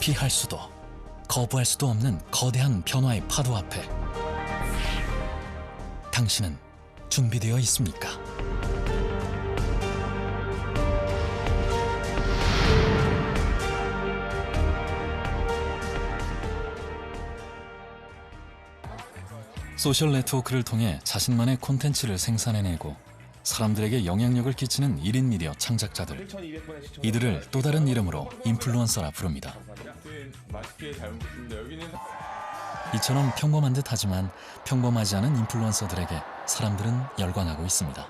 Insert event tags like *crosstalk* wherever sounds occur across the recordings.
피할 수도 거부할 수도 없는 거대한 변화의 파도 앞에 당신은 준비되어 있습니까? 소셜 네트워크를 통해 자신만의 콘텐츠를 생산해내고 사람들에게 영향력을 끼치는 1인 미디어 창작자들 이들을 또 다른 이름으로 인플루언서라 부릅니다. 이처럼 평범한 듯 하지만 평범하지 않은 인플루언서들에게 사람들은 열광하고 있습니다.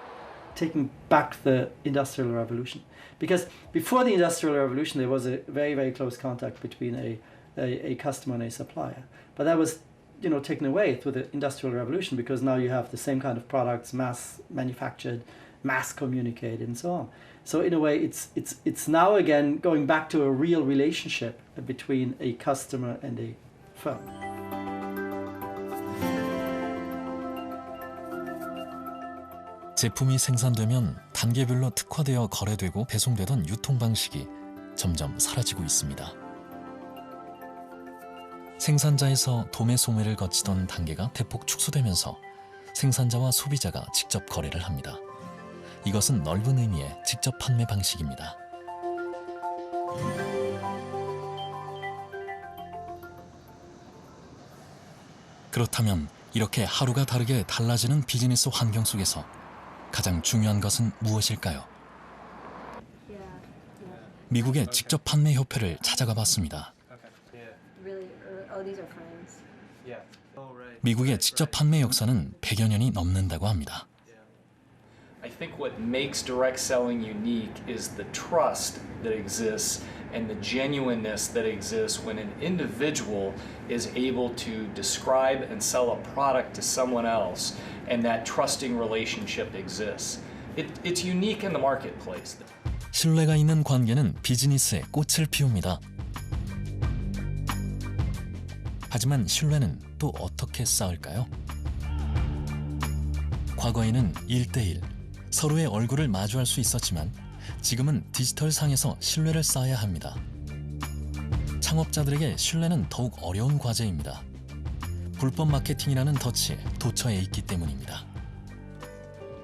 taking back the industrial revolution because before the industrial revolution there was a very very close contact between a, a, a customer and a supplier but that was you know taken away through the industrial revolution because now you have the same kind of products mass manufactured mass communicated and so on so in a way it's it's it's now again going back to a real relationship between a customer and a firm 제품이 생산되면 단계별로 특화되어 거래되고 배송되던 유통 방식이 점점 사라지고 있습니다. 생산자에서 도매 소매를 거치던 단계가 대폭 축소되면서 생산자와 소비자가 직접 거래를 합니다. 이것은 넓은 의미의 직접 판매 방식입니다. 그렇다면 이렇게 하루가 다르게 달라지는 비즈니스 환경 속에서 가장 중요한 것은 무엇일까요? 미국의 직접 판매 협회를 찾아가 봤습니다. 미국의 직접 판매 역사는 100여 년이 넘는다고 합니다. I think what makes direct selling unique is the trust that exists and the genuineness that exists when an individual is able to describe and sell a product to someone else and that trusting relationship exists. It, it's unique in the marketplace. 신뢰가 있는 관계는 비즈니스의 꽃을 피웁니다. 하지만 신뢰는 또 어떻게 쌓을까요? 과거에는 1대1 서로의 얼굴을 마주할 수 있었지만 지금은 디지털 상에서 신뢰를 쌓아야 합니다. 창업자들에게 신뢰는 더욱 어려운 과제입니다. 불법 마케팅이라는 덫이 도처에 있기 때문입니다.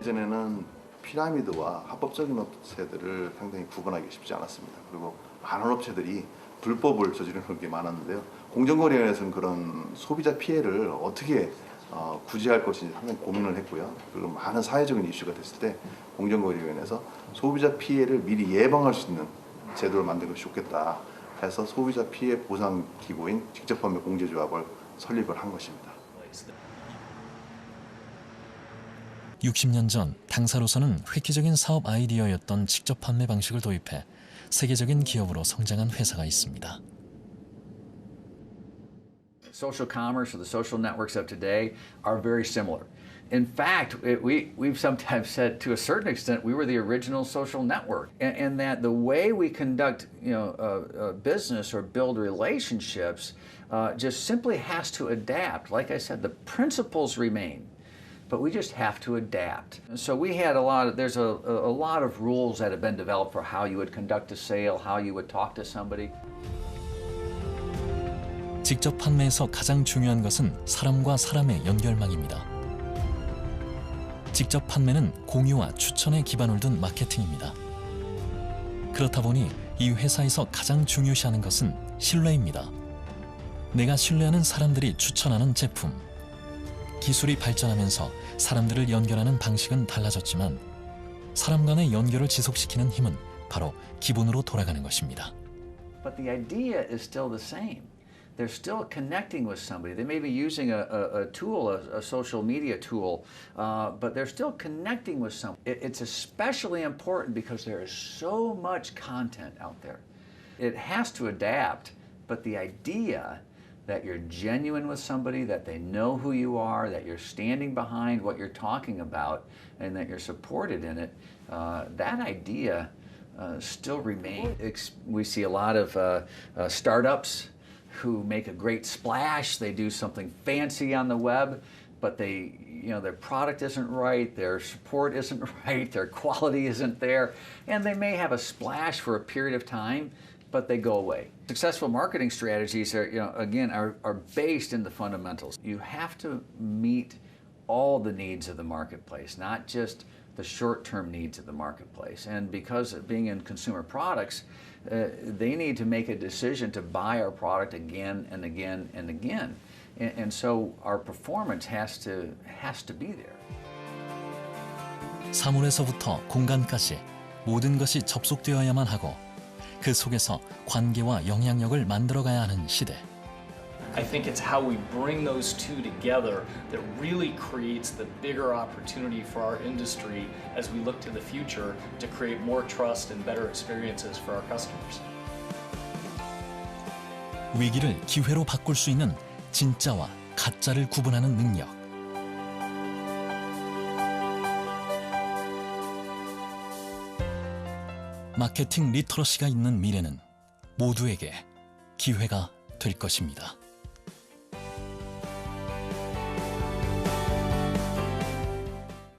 이전에는 피라미드와 합법적인 업체들을 상당히 구분하기 쉽지 않았습니다. 그리고 많은 업체들이 불법을 저지르는 게 많았는데요. 공정거래위원회에서는 그런 소비자 피해를 어떻게 어, 구제할 것인지 상당히 고민을 했고요. 그리고 많은 사회적인 이슈가 됐을 때 공정거래위원회에서 소비자 피해를 미리 예방할 수 있는 제도를 것이 좋겠다 해서 소비자 피해 보상 기구인 직접 판매 공제조합을 설립을 한 것입니다. 60년 전 당사로서는 획기적인 사업 아이디어였던 직접 판매 방식을 도입해 세계적인 기업으로 성장한 회사가 있습니다. Social commerce or the social networks of today are very similar. In fact, it, we, we've sometimes said to a certain extent we were the original social network, and, and that the way we conduct you know, uh, uh, business or build relationships uh, just simply has to adapt. Like I said, the principles remain. But we just have to adapt. So we had a lot of, there's a, a lot of rules that have been developed for how you would conduct a sale, how you would talk to somebody. 직접 판매에서 가장 중요한 것은 사람과 사람의 연결망입니다. 직접 판매는 공유와 추천에 기반을 둔 마케팅입니다. 그렇다 보니 이 회사에서 가장 중요시하는 것은 신뢰입니다. 내가 신뢰하는 사람들이 추천하는 제품. 기술이 발전하면서 사람들을 연결하는 방식은 달라졌지만 사람 간의 연결을 지속시키는 힘은 바로 기본으로 돌아가는 것입니다. But the idea is still the same. They're still connecting with somebody. They may be using a, a, a tool, a, a social media tool, uh, but they're still connecting with someone. It, it's especially important because there is so much content out there. It has to adapt, but the idea that you're genuine with somebody, that they know who you are, that you're standing behind what you're talking about, and that you're supported in it, uh, that idea uh, still remains. We see a lot of uh, uh, startups who make a great splash. They do something fancy on the web, but they, you know, their product isn't right, their support isn't *laughs* right, their quality isn't there, and they may have a splash for a period of time, but they go away. Successful marketing strategies are, you know, again, are, are based in the fundamentals. You have to meet all the needs of the marketplace, not just the short-term needs of the marketplace. And because of being in consumer products, uh, they need to make a decision to buy our product again and again and again. And, and so our performance has to has to be there. 사물에서부터 공간까지 모든 것이 접속되어야만 하고 그 속에서 관계와 영향력을 만들어가야 하는 시대. I think it's how we bring those two together that really creates the bigger opportunity for our industry as we look to the future to create more trust and better experiences for our customers. 위기를 기회로 바꿀 수 있는 진짜와 가짜를 구분하는 능력. 마케팅 리터러시가 있는 미래는 모두에게 기회가 될 것입니다.